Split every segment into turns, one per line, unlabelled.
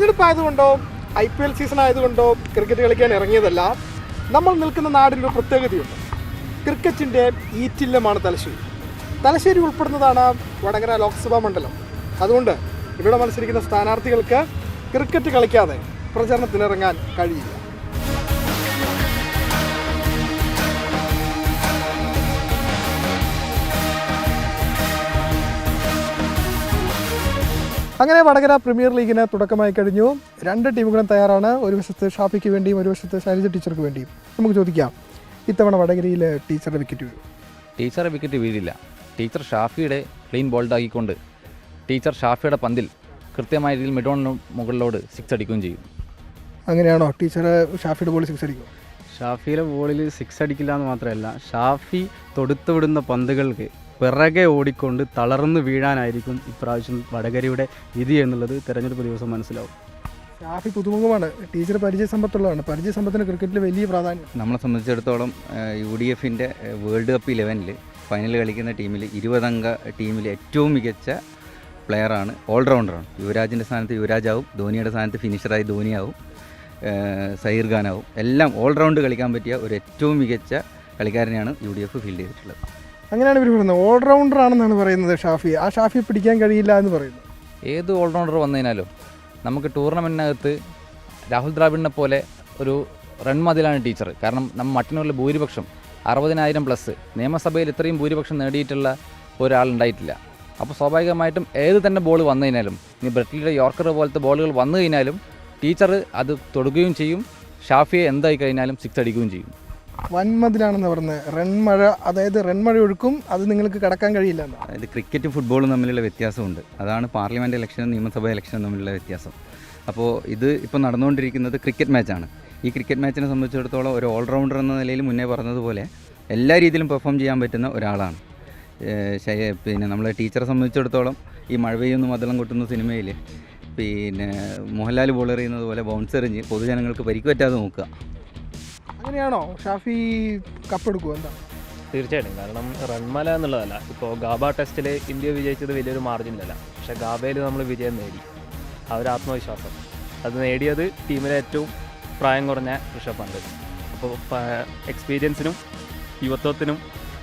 തെരഞ്ഞെടുപ്പ് ആയതുകൊണ്ടോ I P L season ആയതുകൊണ്ടോ ക്രിക്കറ്റ് കളിക്കാൻ ഇറങ്ങിയതല്ല നമ്മൾ നിൽക്കുന്ന നാടിനൊരു പ്രത്യേകതയുണ്ട്. ക്രിക്കറ്റിന്റെ ഈറ്റില്ലമാണ് തലശ്ശേരി. തലശ്ശേരി ഉൾപ്പെടുന്നതാണ് വടകര ലോക്സഭാ മണ്ഡലം. അതുകൊണ്ട് ഇവിടെ മത്സരിക്കുന്ന സ്ഥാനാർത്ഥികൾക്ക് ക്രിക്കറ്റ് കളിക്കാതെ പ്രചരണത്തിനിറങ്ങാൻ കഴിയില്ല. അങ്ങനെ വടകര പ്രീമിയർ ലീഗിന് തുടക്കമായി കഴിഞ്ഞു. രണ്ട് ടീമുകളും തയ്യാറാണ്. ഒരു വശത്ത് ഷാഫിക്ക് വേണ്ടിയും ഒരു വശത്ത് ശൈലജ ടീച്ചർക്ക് വേണ്ടിയും. നമുക്ക് ചോദിക്കാം ഇത്തവണ വടകരയിൽ ടീച്ചറുടെ വിക്കറ്റ് വീഴും?
ടീച്ചറെ വിക്കറ്റ് വീഴില്ല. ടീച്ചർ ഷാഫിയുടെ ക്ലീൻ ബോൾഡാക്കിക്കൊണ്ട് ടീച്ചർ ഷാഫിയുടെ പന്തിൽ കൃത്യമായ രീതിയിൽ മിഡോണിന് മുകളിലോട് സിക്സ് അടിക്കുകയും ചെയ്യും.
അങ്ങനെയാണോ? ടീച്ചർ ഷാഫിയുടെ ബോൾ സിക്സ് അടിക്കും
ഷാഫിയുടെ ബോളിൽ സിക്സ് അടിക്കില്ല എന്ന് മാത്രമല്ല ഷാഫി തൊടുത്തുവിടുന്ന പന്തുകൾക്ക് പിറകെ ഓടിക്കൊണ്ട് തളർന്നു വീഴാനായിരിക്കും ഇപ്രാവശ്യം വടകരയുടെ വിധി എന്നുള്ളത് തെരഞ്ഞെടുപ്പ് ദിവസം മനസ്സിലാവും.
ഷാഫി പുതുമുഖമാണ്. ടീച്ചർ പരിചയ സമ്പത്തുള്ളതാണ്. പരിചയ സമ്പത്തിന് ക്രിക്കറ്റിൽ വലിയ പ്രാധാന്യം.
നമ്മളെ സംബന്ധിച്ചിടത്തോളം യു ഡി എഫിന്റെ വേൾഡ് കപ്പ് ഇലവനിൽ ഫൈനൽ കളിക്കുന്ന ടീമിൽ ഇരുപതംഗ ടീമിൽ ഏറ്റവും മികച്ച പ്ലെയറാണ് ഓൾറൗണ്ടറാണ്. യുവരാജിന്റെ സ്ഥാനത്ത് യുവരാജാവും ധോണിയുടെ സ്ഥാനത്ത് ഫിനിഷറായി ധോണിയാവും സഹീർ ഖാനാവും. എല്ലാം ഓൾറൗണ്ട് കളിക്കാൻ പറ്റിയ ഒരു ഏറ്റവും മികച്ച കളിക്കാരനെയാണ് യു ഡി എഫ് ഫീൽഡ് ചെയ്തിട്ടുള്ളത്.
അങ്ങനെയാണ് ഇവർ പറയുന്നത്. ഓൾറൗണ്ടർ ആണെന്നാണ് പറയുന്നത് ഷാഫി. ആ ഷാഫി പിടിക്കാൻ കഴിയില്ല എന്ന് പറയുന്നു.
ഏത് ഓൾറൗണ്ടർ വന്നതിനാലും നമുക്ക് ടൂർണമെന്റിനകത്ത് രാഹുൽ ദ്രാവിഡിനെ പോലെ ഒരു റൺ മതിലാണ് ടീച്ചർ കാരണം നമ്മൾ മട്ടിനുള്ള ഭൂരിപക്ഷം അറുപതിനായിരം പ്ലസ് നിയമസഭയിൽ ഇത്രയും ഭൂരിപക്ഷം നേടിയിട്ടുള്ള ഒരാളുണ്ടായിട്ടില്ല അപ്പോൾ സ്വാഭാവികമായിട്ടും ഏത് തന്നെ ബോൾ വന്നു കഴിഞ്ഞാലും ഇനി ബ്രിട്ടലിയുടെ യോർക്കർ പോലത്തെ ബോളുകൾ വന്നു കഴിഞ്ഞാലും ടീച്ചർ അത് തൊടുകയും ചെയ്യും. ഷാഫിയെ എന്തായി കഴിഞ്ഞാലും സിക്സ് അടിക്കുകയും ചെയ്യും.
വൻമതിലാണെന്ന് പറഞ്ഞത് റൺമഴ അതായത് റൺമഴ ഒഴുക്കും അത് നിങ്ങൾക്ക് കടക്കാൻ കഴിയില്ല
അതായത് ക്രിക്കറ്റും ഫുട്ബോളും തമ്മിലുള്ള വ്യത്യാസമുണ്ട്. അതാണ് പാർലമെന്റ് ഇലക്ഷനും നിയമസഭാ ഇലക്ഷനും തമ്മിലുള്ള വ്യത്യാസം. അപ്പോൾ ഇത് ഇപ്പോൾ നടന്നുകൊണ്ടിരിക്കുന്നത് ക്രിക്കറ്റ് മാച്ചാണ്. ഈ ക്രിക്കറ്റ് മാച്ചിനെ സംബന്ധിച്ചിടത്തോളം ഒരു ഓൾറൗണ്ടർ എന്ന നിലയിൽ മുന്നേ പറഞ്ഞതുപോലെ എല്ലാ രീതിയിലും പെർഫോം ചെയ്യാൻ പറ്റുന്ന ഒരാളാണ്. പിന്നെ നമ്മളെ ടീച്ചറെ സംബന്ധിച്ചിടത്തോളം ഈ മഴ പെയ്യുന്നു മതളം കൊട്ടുന്ന സിനിമയിൽ പിന്നെ മോഹൻലാൽ ബോൾ എറിയുന്നത് പോലെ ബൗൺസ് എറിഞ്ഞ് പൊതുജനങ്ങൾക്ക് പരിക്ക് പറ്റാതെ നോക്കുക.
അങ്ങനെയാണോ? ഷാഫി കപ്പെടുക്കുമോ എന്താ?
തീർച്ചയായിട്ടും. കാരണം റൺമല എന്നുള്ളതല്ല. ഇപ്പോൾ ഗാബ ടെസ്റ്റിൽ ഇന്ത്യ വിജയിച്ചത് വലിയൊരു മാർജിനിലല്ല പക്ഷേ ഗാബയിൽ നമ്മൾ വിജയം നേടി. ആ ഒരു ആത്മവിശ്വാസം. അത് നേടിയത് ടീമിലെ ഏറ്റവും പ്രായം കുറഞ്ഞ ഋഷഭ് പന്ത്. അപ്പോൾ എക്സ്പീരിയൻസിനും യുവത്വത്തിനും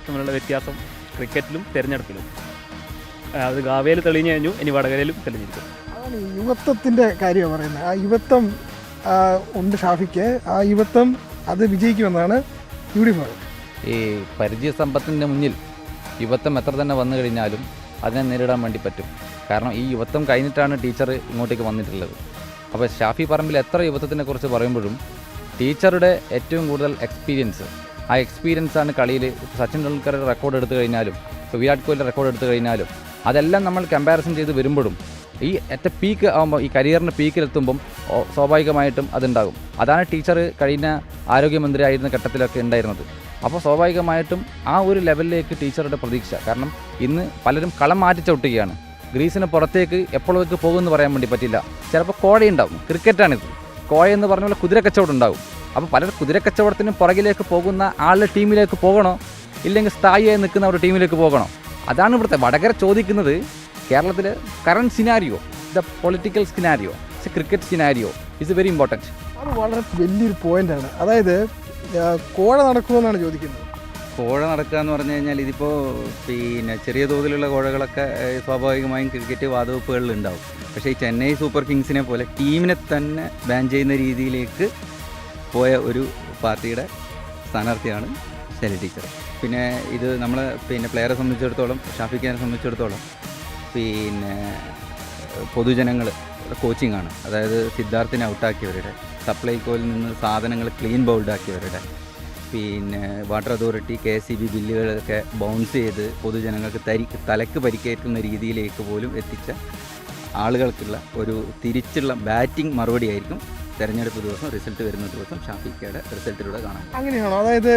തമ്മിലുള്ള വ്യത്യാസം ക്രിക്കറ്റിലും തിരഞ്ഞെടുപ്പിലും. അത് ഗാവയിൽ തെളിഞ്ഞു കഴിഞ്ഞു. ഇനി വടകരയിലും തെളിഞ്ഞിരിക്കും.
അതാണ് യുവത്വത്തിന്റെ കാര്യമാണ് പറയുന്നത്. ആ യുവത്വം ഉണ്ട് ഷാഫിക്ക്. ആ യുവത്വം അത് വിജയിക്കുമെന്നാണ് യു ഡി എഫ്
ഈ പരിചയ സമ്പത്തിന്റെ മുന്നിൽ യുവത്വം എത്ര തന്നെ വന്നു കഴിഞ്ഞാലും അതിനെ നേരിടാൻ വേണ്ടി പറ്റും. കാരണം ഈ യുവത്വം കഴിഞ്ഞിട്ടാണ് ടീച്ചർ ഇങ്ങോട്ടേക്ക് വന്നിട്ടുള്ളത്. അപ്പോൾ ഷാഫി പറമ്പിൽ എത്ര യുവത്വത്തിനെ കുറിച്ച് പറയുമ്പോഴും ടീച്ചറുടെ ഏറ്റവും കൂടുതൽ എക്സ്പീരിയൻസ് ആ എക്സ്പീരിയൻസ് ആണ് കളിയിൽ സച്ചിൻ ടെണ്ടുൽക്കറുടെ റെക്കോർഡ് എടുത്തു കഴിഞ്ഞാലും വിരാട് കോഹ്ലിയുടെ റെക്കോർഡ് എടുത്തു കഴിഞ്ഞാലും അതെല്ലാം നമ്മൾ കമ്പാരിസൺ ചെയ്ത് വരുമ്പോഴും ഈ ഏറ്റ പീക്ക് ആകുമ്പോൾ ഈ കരിയറിന്റെ പീക്കിലെത്തുമ്പം സ്വാഭാവികമായിട്ടും അതുണ്ടാകും. അതാണ് ടീച്ചർ കഴിഞ്ഞ ആരോഗ്യമന്ത്രി ആയിരുന്ന ഘട്ടത്തിലൊക്കെ ഉണ്ടായിരുന്നത്. അപ്പോൾ സ്വാഭാവികമായിട്ടും ആ ഒരു ലെവലിലേക്ക് ടീച്ചറുടെ പ്രതീക്ഷ. കാരണം ഇന്ന് പലരും കളം മാറ്റി ചവിട്ടുകയാണ്. ഗ്രീസിന് പുറത്തേക്ക് എപ്പോഴേക്ക് പോകുമെന്ന് പറയാൻ വേണ്ടി പറ്റില്ല. ചിലപ്പോൾ കോഴയുണ്ടാവും. ക്രിക്കറ്റാണിത്. കോഴ എന്ന് പറഞ്ഞ പോലെ കുതിര കച്ചവടം ഉണ്ടാവും അപ്പോൾ പലർ കുതിര കച്ചവടത്തിന് പുറകിലേക്ക് പോകുന്ന ആളുടെ ടീമിലേക്ക് പോകണോ? ഇല്ലെങ്കിൽ സ്ഥായിയായി നിൽക്കുന്ന ഒരു ടീമിലേക്ക് പോകണോ? അതാണ് ഇവിടുത്തെ വടകര ചോദിക്കുന്നത്. കേരളത്തിലെ current scenario the political scenario it's cricket scenario it's very important
അത് വളരെ വലിയൊരു പോയിന്റാണ് അതായത് കോഴ നടക്കുമെന്നാണ് ചോദിക്കുന്നത്.
കോഴ നടക്കുക എന്ന് പറഞ്ഞു കഴിഞ്ഞാൽ ഇതിപ്പോൾ പിന്നെ ചെറിയ തോതിലുള്ള കോഴകളൊക്കെ സ്വാഭാവികമായും ക്രിക്കറ്റ് വാതുവെപ്പുകളിൽ ഉണ്ടാവും. പക്ഷേ ഈ ചെന്നൈ സൂപ്പർ കിങ്സിനെ പോലെ ടീമിനെ തന്നെ ബാൻ ചെയ്യുന്ന രീതിയിലേക്ക് പോയ ഒരു പാർട്ടിയുടെ സ്ഥാനാർത്ഥിയാണ് ശൈല ടീച്ചർ. പിന്നെ ഇത് നമ്മൾ പിന്നെ പ്ലെയറെ സംബന്ധിച്ചിടത്തോളം ഷാഫിഖാനെ സംബന്ധിച്ചിടത്തോളം പിന്നെ പൊതുജനങ്ങൾ കോച്ചിങ്ങാണ്. അതായത് സിദ്ധാർത്ഥിനെ ഔട്ടാക്കിയവരുടെ സപ്ലൈകോയിൽ നിന്ന് സാധനങ്ങൾ ക്ലീൻ ബൗൾഡ് ബൗൾഡാക്കിയവരുടെ പിന്നെ water authority K S C B ബില്ലുകളൊക്കെ bounce ചെയ്ത് പൊതുജനങ്ങൾക്ക് തരി തലക്ക് പരിക്കേറ്റുന്ന രീതിയിലേക്ക് പോലും എത്തിച്ച ആളുകൾക്കുള്ള ഒരു തിരിച്ചുള്ള ബാറ്റിംഗ് മറുപടി ആയിരിക്കും തെരഞ്ഞെടുപ്പ് ദിവസം റിസൾട്ട് വരുന്ന ദിവസം ഷാഫിക്കയുടെ റിസൾട്ടിലൂടെ കാണാം
അങ്ങനെയാണോ? അതായത്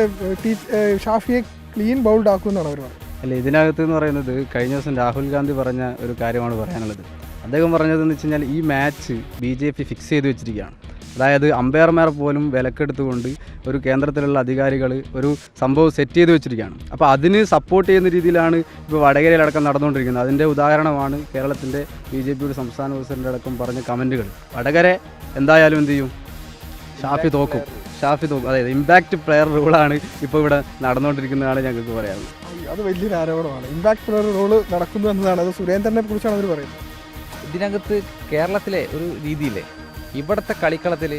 ഷാഫിയെ ക്ലീൻ ബൗൾഡ് ആക്കുമെന്നാണ് അവർ പറയുന്നത്
അല്ല ഇതിനകത്ത് എന്ന് പറയുന്നത് കഴിഞ്ഞ ദിവസം രാഹുൽ ഗാന്ധി പറഞ്ഞ ഒരു കാര്യമാണ് പറയാനുള്ളത്. അദ്ദേഹം പറഞ്ഞതെന്ന് വെച്ച് കഴിഞ്ഞാൽ ഈ match B J P fix ചെയ്ത് വെച്ചിരിക്കുകയാണ്. അതായത് അമ്പയർമാർ പോലും വിലക്കെടുത്തുകൊണ്ട് ഒരു കേന്ദ്രത്തിലുള്ള അധികാരികൾ ഒരു സംഭവം സെറ്റ് ചെയ്ത് വെച്ചിരിക്കുകയാണ്. അപ്പോൾ അതിന് സപ്പോർട്ട് ചെയ്യുന്ന രീതിയിലാണ് ഇപ്പോൾ വടകരയിലടക്കം നടന്നുകൊണ്ടിരിക്കുന്നത്. അതിന്റെ ഉദാഹരണമാണ് കേരളത്തിന്റെ ബി ജെ പിയുടെ സംസ്ഥാന പ്രസിഡന്റ് അടക്കം പറഞ്ഞ കമന്റുകൾ വടകര എന്തായാലും എന്ത് ചെയ്യും? ഷാഫി തോക്കും. ഷാഫി തോക്കും അതായത് ഇമ്പാക്റ്റ് പ്ലെയർ റൂളാണ് ഇപ്പോൾ ഇവിടെ നടന്നുകൊണ്ടിരിക്കുന്നതാണ് ഞങ്ങൾക്ക് പറയാനുള്ളത്.
അത് വലിയൊരു ആരോപണമാണ്. ഇമ്പാക്ട് പ്ലെയർ റോൾ നടക്കുന്നു എന്നതാണ്. അത് സുരേന്ദ്രനെ കുറിച്ചാണ് അവർ പറയുന്നത്.
ഇതിനകത്ത് കേരളത്തിലെ ഒരു രീതിയിലെ ഇവിടുത്തെ കളിക്കളത്തിൽ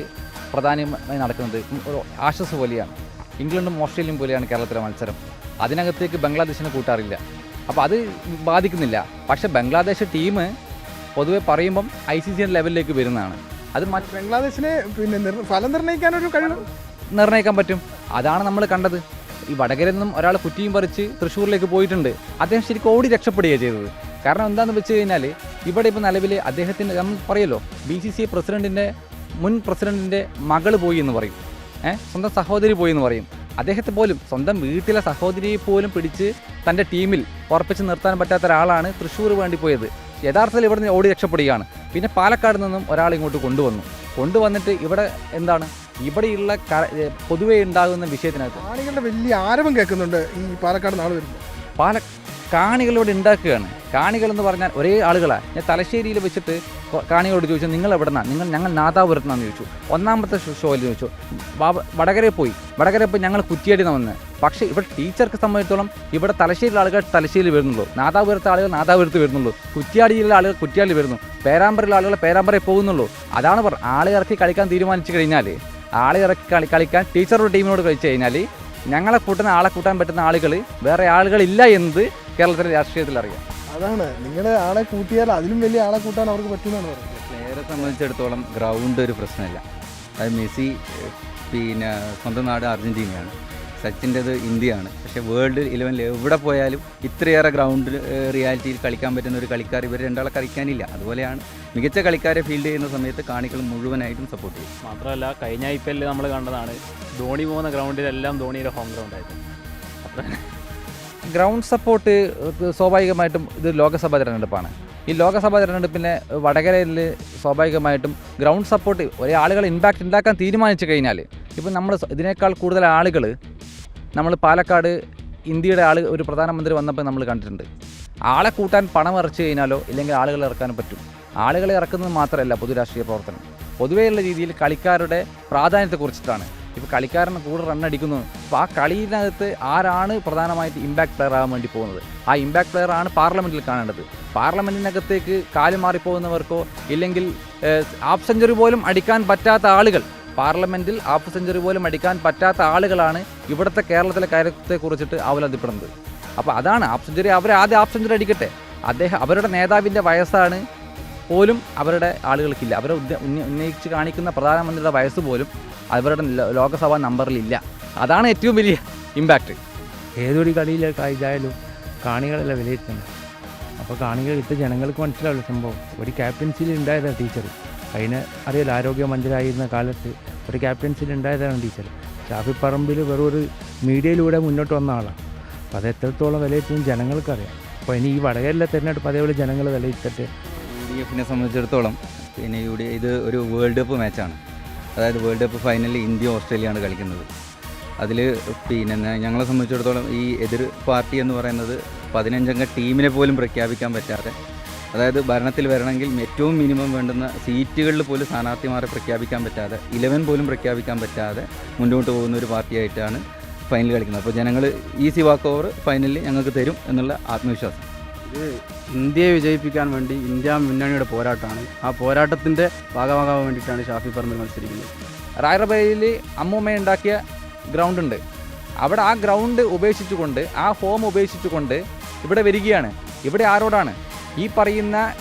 പ്രധാനമായി നടക്കുന്നത് ഒരു ആശസ് പോലെയാണ്. ഇംഗ്ലണ്ടും ഓസ്ട്രേലിയയും പോലെയാണ് കേരളത്തിലെ മത്സരം. അതിനകത്തേക്ക് ബംഗ്ലാദേശിനെ കൂട്ടാറില്ല. അപ്പോൾ അത് ബാധിക്കുന്നില്ല. പക്ഷേ ബംഗ്ലാദേശ് ടീം പൊതുവെ പറയുമ്പം ഐ സി സി ലെവലിലേക്ക് വരുന്നതാണ്. അത് മറ്റ്
ബംഗ്ലാദേശിനെ പിന്നെ നിർ- ഫലം നിർണയിക്കാനൊരു കഴിവ്?
നിർണയിക്കാൻ പറ്റും. അതാണ് നമ്മൾ കണ്ടത്. ഈ വടകരയിൽ നിന്നും ഒരാൾ കുറ്റിയും പറിച്ച് തൃശ്ശൂരിലേക്ക് പോയിട്ടുണ്ട്. അദ്ദേഹം ശരിക്കും ഓടി രക്ഷപ്പെടുകയാണ് ചെയ്തത്. കാരണം എന്താണെന്ന് വെച്ച് കഴിഞ്ഞാൽ ഇവിടെ ഇപ്പോൾ നിലവിൽ അദ്ദേഹത്തിന്റെ നമ്മൾ പറയല്ലോ ബി സി സി പ്രസിഡന്റിന്റെ മുൻ പ്രസിഡന്റിന്റെ മകൾ പോയി എന്ന് പറയും. ഏഹ് സ്വന്തം സഹോദരി പോയി എന്ന് പറയും. അദ്ദേഹത്തെ പോലും സ്വന്തം വീട്ടിലെ സഹോദരിയെ പോലും പിടിച്ച് തന്റെ ടീമിൽ ഉറപ്പിച്ച് നിർത്താൻ പറ്റാത്ത ഒരാളാണ് തൃശ്ശൂർ വേണ്ടി പോയത്. യഥാർത്ഥത്തിൽ ഇവിടെ നിന്ന് ഓടി രക്ഷപ്പെടുകയാണ്. പിന്നെ പാലക്കാട് നിന്നും ഒരാൾ ഇങ്ങോട്ട് കൊണ്ടുവന്നു. കൊണ്ടുവന്നിട്ട് ഇവിടെ എന്താണ്? ഇവിടെയുള്ള പൊതുവേ ഉണ്ടാകുന്ന വിഷയത്തിനകത്ത്.
കാണികളുടെ വലിയ ആരവം കേൾക്കുന്നുണ്ട് ഈ പാലക്കാട് നാൾ വരുമ്പോൾ.
പാല കാണികളോട് ഉണ്ടാക്കുകയാണ്. കാണികൾ എന്ന് പറഞ്ഞാൽ ഒരേ ആളുകളാണ് ഞാൻ തലശ്ശേരിയിൽ വെച്ചിട്ട് കാണികളോട് ചോദിച്ചു നിങ്ങൾ എവിടെ നിങ്ങൾ ഞങ്ങൾ നാദാപുരത്തുനിന്നാന്ന് ചോദിച്ചു. ഒന്നാമത്തെ ഷോയിൽ ചോദിച്ചു വടകരയിൽ പോയി. വടകരയിൽ പോയി ഞങ്ങൾ കുറ്റിയടി വന്ന്. പക്ഷേ ഇവിടെ ടീച്ചർക്ക് സംബന്ധിച്ചോളം ഇവിടെ തലശ്ശേരിയിലെ ആളുകൾ തലശ്ശേരിയിൽ വരുന്നുള്ളൂ. നാദാപുരത്തെ ആളുകൾ നാദാപുരത്ത് വരുന്നുള്ളൂ. കുറ്റിയാടിയിലെ ആളുകൾ കുറ്റിയാടി വരുന്നു. പേരാമ്പ്രയിലെ ആളുകൾ പേരാമ്പറയിൽ പോകുന്നുള്ളൂ. അതാണ് പറ ആളെ ഇറക്കി കളിക്കാൻ തീരുമാനിച്ചു കഴിഞ്ഞാൽ ആളെ ഇറക്കി കളി കളിക്കാൻ ടീച്ചറുടെ ടീമിനോട് കളിച്ചു കഴിഞ്ഞാൽ ഞങ്ങളെ കൂട്ടുന്ന ആളെ കൂട്ടാൻ പറ്റുന്ന ആളുകൾ വേറെ ആളുകളില്ല എന്നത് കേരളത്തിലെ രാഷ്ട്രീയത്തിൽ അറിയാം.
അതാണ്. നിങ്ങളുടെ ആളെ കൂട്ടിയാൽ അതിലും വലിയ ആളെ കൂട്ടാൻ അവർക്ക് പറ്റുമെന്നാണ് പറയുന്നത്.
പ്ലെയറെ സംബന്ധിച്ചിടത്തോളം ഗ്രൗണ്ട് ഒരു പ്രശ്നമല്ല. അത് മെസ്സി പിന്നെ സ്വന്തം നാട് അർജന്റീനയാണ് സച്ചിന്റെത് ഇന്ത്യയാണ്. പക്ഷേ വേൾഡ് ഇലവനിൽ എവിടെ പോയാലും ഇത്രയേറെ ഗ്രൗണ്ട് റിയാലിറ്റിയിൽ കളിക്കാൻ പറ്റുന്ന ഒരു കളിക്കാർ ഇവർ രണ്ടാളെ കളിക്കാനില്ല. അതുപോലെയാണ് മികച്ച കളിക്കാരെ ഫീൽഡ് ചെയ്യുന്ന സമയത്ത് കാണികൾ മുഴുവനായിട്ടും സപ്പോർട്ട് ചെയ്യും.
മാത്രമല്ല കഴിഞ്ഞ ഐ പി എല്ലിൽ നമ്മൾ കണ്ടതാണ് ധോണി പോകുന്ന ഗ്രൗണ്ടിലെല്ലാം ധോണിയുടെ ഹോം ഗ്രൗണ്ട് ആയിരുന്നു. അത്ര.
ഗ്രൗണ്ട് സപ്പോർട്ട് സ്വാഭാവികമായിട്ടും ഇത് ലോകസഭാ തിരഞ്ഞെടുപ്പാണ്. ഈ ലോകസഭാ തിരഞ്ഞെടുപ്പിനെ വടകരയിൽ സ്വാഭാവികമായിട്ടും ഗ്രൗണ്ട് സപ്പോർട്ട് ഒരേ ആളുകൾ ഇമ്പാക്റ്റ് ഉണ്ടാക്കാൻ തീരുമാനിച്ചു കഴിഞ്ഞാൽ ഇപ്പം നമ്മൾ ഇതിനേക്കാൾ കൂടുതൽ ആളുകൾ നമ്മൾ പാലക്കാട് ഇന്ത്യയുടെ ആൾ ഒരു പ്രധാനമന്ത്രി വന്നപ്പോൾ നമ്മൾ കണ്ടിട്ടുണ്ട്. ആളെ കൂട്ടാൻ പണം ഇറച്ചു കഴിഞ്ഞാലോ ഇല്ലെങ്കിൽ ആളുകളെ ഇറക്കാനും പറ്റും. ആളുകളെ ഇറക്കുന്നത് മാത്രമല്ല പൊതുരാഷ്ട്രീയ പ്രവർത്തനം. പൊതുവെയുള്ള രീതിയിൽ കളിക്കാരുടെ പ്രാധാന്യത്തെക്കുറിച്ചിട്ടാണ് ഇപ്പോൾ കളിക്കാരന് കൂടെ റൺ അടിക്കുന്നു. അപ്പോൾ ആ കളിയിനകത്ത് ആരാണ് പ്രധാനമായിട്ട് ഇമ്പാക്ട് പ്ലെയർ ആകാൻ വേണ്ടി പോകുന്നത്? ആ ഇമ്പാക്ട് പ്ലെയർ ആണ് പാർലമെന്റിൽ കാണേണ്ടത്. പാർലമെന്റിനകത്തേക്ക് കാൽ മാറിപ്പോകുന്നവർക്കോ ഇല്ലെങ്കിൽ ഹാഫ് സെഞ്ചുറി പോലും അടിക്കാൻ പറ്റാത്ത ആളുകൾ പാർലമെന്റിൽ ഹാഫ് സെഞ്ചുറി പോലും അടിക്കാൻ പറ്റാത്ത ആളുകളാണ് ഇവിടുത്തെ കേരളത്തിലെ കാര്യത്തെക്കുറിച്ചിട്ട് അവലതിപ്പെടുന്നത് അപ്പോൾ അതാണ് ഹാഫ് സെഞ്ചുറി അവർ ആദ്യം ഹാഫ് സെഞ്ചുറി അടിക്കട്ടെ. അദ്ദേഹം അവരുടെ നേതാവിന്റെ വയസ്സാണ് പോലും അവരുടെ ആളുകൾക്കില്ല. അവരെ ഉന്നയിച്ച് കാണിക്കുന്ന പ്രധാനമന്ത്രിയുടെ വയസ്സ് പോലും അവരുടെ ലോകസഭാ നമ്പറിലില്ല. അതാണ് ഏറ്റവും വലിയ ഇമ്പാക്റ്റ്
ഏതൊരു കളിയിലൊക്കെ ഇതായാലും കാണികളല്ല വിലയിരുത്തുന്നത്? അപ്പോൾ കാണികൾ ഇട്ട് ജനങ്ങൾക്ക് മനസ്സിലാവില്ല സംഭവം. ഒരു ക്യാപ്റ്റൻസിയിൽ ഉണ്ടായതാണ് ടീച്ചർ അതിന് അറിയാലോ ആരോഗ്യമന്ത്രിയായിരുന്ന കാലത്ത് ഒരു ക്യാപ്റ്റൻസിയിൽ ഉണ്ടായതാണ് ടീച്ചർ ഷാഫി പറമ്പിൽ വെറും ഒരു മീഡിയയിലൂടെ മുന്നോട്ട് വന്ന ആളാണ് അപ്പോൾ അത് എത്രത്തോളം വിലയിരുത്തും ജനങ്ങൾക്കറിയാം. അപ്പോൾ ഇനി ഈ വടകരിലെ തിരഞ്ഞെടുപ്പ് അതേപോലെ ജനങ്ങൾ വിലയിരുത്തട്ടെ.
യു ഡി എഫിനെ സംബന്ധിച്ചിടത്തോളം പിന്നെ യു ഡി ഇത് ഒരു വേൾഡ് കപ്പ് മാച്ചാണ് അതായത് വേൾഡ് കപ്പ് ഫൈനലിൽ ഇന്ത്യ ഓസ്ട്രേലിയയാണ് കളിക്കുന്നത്. അതിൽ പിന്നെ ഞങ്ങളെ സംബന്ധിച്ചിടത്തോളം ഈ എതിർ പാർട്ടി എന്ന് പറയുന്നത് പതിനഞ്ചംഗ ടീമിനെ പോലും പ്രഖ്യാപിക്കാൻ പറ്റാതെ അതായത് ഭരണത്തിൽ വരണമെങ്കിൽ ഏറ്റവും മിനിമം വേണ്ടുന്ന സീറ്റുകളിൽ പോലും സ്ഥാനാർത്ഥിമാരെ പ്രഖ്യാപിക്കാൻ പറ്റാതെ ഇലവൻ പോലും പ്രഖ്യാപിക്കാൻ പറ്റാതെ മുന്നോട്ട് പോകുന്ന ഒരു പാർട്ടിയായിട്ടാണ് ഫൈനൽ കളിക്കുന്നത്. അപ്പോൾ ജനങ്ങൾ ഈസി വാക്ക് ഓവർ ഫൈനലിൽ ഞങ്ങൾക്ക് തരും എന്നുള്ള ആത്മവിശ്വാസം.
ഇന്ത്യയെ വിജയിപ്പിക്കാൻ വേണ്ടി ഇന്ത്യ മുന്നണിയുടെ പോരാട്ടമാണ്. ആ പോരാട്ടത്തിന്റെ ഭാഗമാകാൻ വേണ്ടിയിട്ടാണ് ഷാഫി പറമ്പിൽ മത്സരിക്കുന്നത്.
റായറബയിൽ അമ്മൂമ്മ ഉണ്ടാക്കിയ ഗ്രൗണ്ട് ഉണ്ട്. അവിടെ ആ ഗ്രൗണ്ട് ഉപേക്ഷിച്ചുകൊണ്ട് ആ ഫോം ഉപേക്ഷിച്ചുകൊണ്ട് ഇവിടെ വരികയാണ്. ഇവിടെ ആരോടാണ്? ഈ പറയുന്ന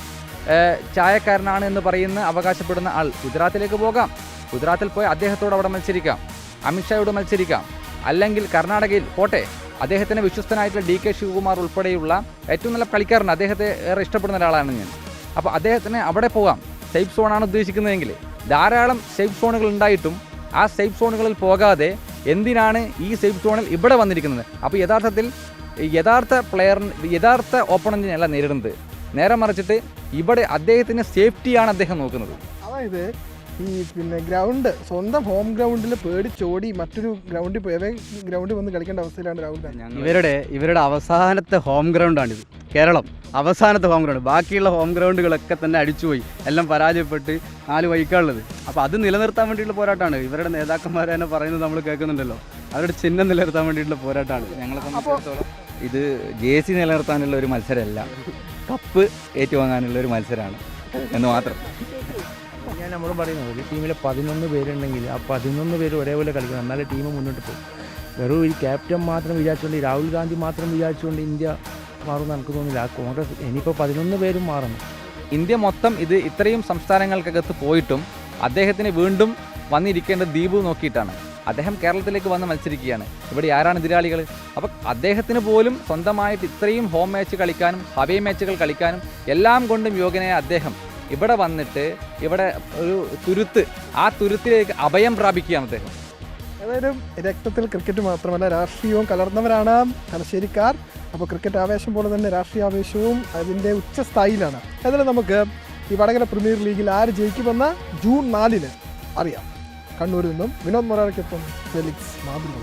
ചായക്കാരനാണ് എന്ന് പറയുന്ന അവകാശപ്പെടുന്ന ആൾ. ഗുജറാത്തിലേക്ക് പോകാം. ഗുജറാത്തിൽ പോയി അദ്ദേഹത്തോട് അവിടെ മത്സരിക്കാം. അമിത്ഷായോട് മത്സരിക്കാം. അല്ലെങ്കിൽ കർണാടകയിൽ പോട്ടെ. അദ്ദേഹത്തിന് വിശ്വസ്തനായിട്ടുള്ള ഡി കെ ശിവകുമാർ ഉൾപ്പെടെയുള്ള ഏറ്റവും നല്ല കളിക്കാരനാണ് അദ്ദേഹത്തെ ഏറെ ഇഷ്ടപ്പെടുന്ന ഒരാളാണ് ഞാൻ. അപ്പോൾ അദ്ദേഹത്തിന് അവിടെ പോകാം. സേഫ് സോണാണ് ഉദ്ദേശിക്കുന്നതെങ്കിൽ ധാരാളം സേഫ് സോണുകൾ ഉണ്ടായിട്ടും ആ സേഫ് സോണുകളിൽ പോകാതെ എന്തിനാണ് ഈ സേഫ് സോണിൽ ഇവിടെ വന്നിരിക്കുന്നത്? അപ്പോൾ യഥാർത്ഥത്തിൽ യഥാർത്ഥ പ്ലെയറിന് യഥാർത്ഥ ഓപ്പണന്റിനെയല്ല നേരിടുന്നത്. നേരെ മറിച്ചിട്ട് ഇവിടെ അദ്ദേഹത്തിന്റെ സേഫ്റ്റിയാണ് അദ്ദേഹം നോക്കുന്നത്.
അതായത് ഈ പിന്നെ ഗ്രൗണ്ട് സ്വന്തം ഹോം ഗ്രൗണ്ടിൽ പേടിച്ചോടി മറ്റൊരു ഗ്രൗണ്ടിൽ പോയി. ഗ്രൗണ്ടിൽ വന്ന് കളിക്കേണ്ട അവസ്ഥയിലാണ് രാഹുൽ ഗാന്ധി.
ഇവരുടെ ഇവരുടെ അവസാനത്തെ ഹോം ഗ്രൗണ്ടാണിത് കേരളം അവസാനത്തെ ഹോം ഗ്രൗണ്ട് ബാക്കിയുള്ള ഹോം ഗ്രൗണ്ടുകളൊക്കെ തന്നെ അടിച്ചുപോയി. എല്ലാം പരാജയപ്പെട്ട് നാല് വൈക്കാനുള്ളത് അപ്പോൾ അത് നിലനിർത്താൻ വേണ്ടിയിട്ടുള്ള പോരാട്ടമാണ്. ഇവരുടെ നേതാക്കന്മാർ തന്നെ പറയുന്നത് നമ്മൾ കേൾക്കുന്നുണ്ടല്ലോ. അവരുടെ ചിഹ്നം നിലനിർത്താൻ വേണ്ടിയിട്ടുള്ള പോരാട്ടമാണ്.
ഞങ്ങളെ സംബന്ധിച്ചിടത്തോളം ഇത് ജെ സി നിലനിർത്താനുള്ള ഒരു മത്സരമല്ല. കപ്പ് ഏറ്റുവാങ്ങാനുള്ള ഒരു മത്സരമാണ്. എന്ന് മാത്രം.
ഞാൻ നമ്മൾ പറയുന്നത് ഒരു ടീമിൽ പതിനൊന്ന് പേരുണ്ടെങ്കിൽ ആ പതിനൊന്ന് പേര് ഒരേപോലെ കളിക്കണം. എന്നാലേ ടീം മുന്നോട്ട് പോകും. വെറും ഈ ക്യാപ്റ്റൻ മാത്രം വിചാരിച്ചുകൊണ്ട് രാഹുൽ ഗാന്ധി മാത്രം വിചാരിച്ചുകൊണ്ട് ഇന്ത്യ മാറുമെന്ന് എനിക്ക് തോന്നില്ല ആ കോൺഗ്രസ് ഇനിയിപ്പോൾ പതിനൊന്ന് പേരും മാറണം.
ഇന്ത്യ മൊത്തം ഇത് ഇത്രയും സംസ്ഥാനങ്ങൾക്കകത്ത് പോയിട്ടും അദ്ദേഹത്തിന് വീണ്ടും വന്നിരിക്കേണ്ട ദ്വീപ് നോക്കിയിട്ടാണ്. അദ്ദേഹം കേരളത്തിലേക്ക് വന്ന് മത്സരിക്കുകയാണ്. ഇവിടെ ആരാണ് എതിരാളികൾ അപ്പോൾ അദ്ദേഹത്തിന് പോലും സ്വന്തമായിട്ട് ഇത്രയും ഹോം മാച്ച് കളിക്കാനും ഹവേ മാച്ചുകൾ കളിക്കാനും എല്ലാം കൊണ്ടും യോഗ്യനായ അദ്ദേഹം ഇവിടെ വന്നിട്ട് ഇവിടെ ഒരു തുരുത്ത് ആ തുരുത്തിലേക്ക് അഭയം പ്രാപിക്കുകയാണ് അദ്ദേഹം.
ഏതായാലും രക്തത്തിൽ ക്രിക്കറ്റ് മാത്രമല്ല രാഷ്ട്രീയവും കലർന്നവരാണ് തലശ്ശേരിക്കാർ. അപ്പോൾ ക്രിക്കറ്റ് ആവേശം പോലെ തന്നെ രാഷ്ട്രീയ ആവേശവും അതിന്റെ ഉച്ചസ്ഥായിലാണ് ഏതായാലും നമുക്ക് ഈ വടകര പ്രീമിയർ ലീഗിൽ ആര് ജയിക്കുമെന്ന് ജൂൺ നാലിന് അറിയാം. കണ്ണൂരിൽ നിന്നും വിനോദ് മൊറാറയ്ക്കൊപ്പം ഫെലിക്സ് മാതൃക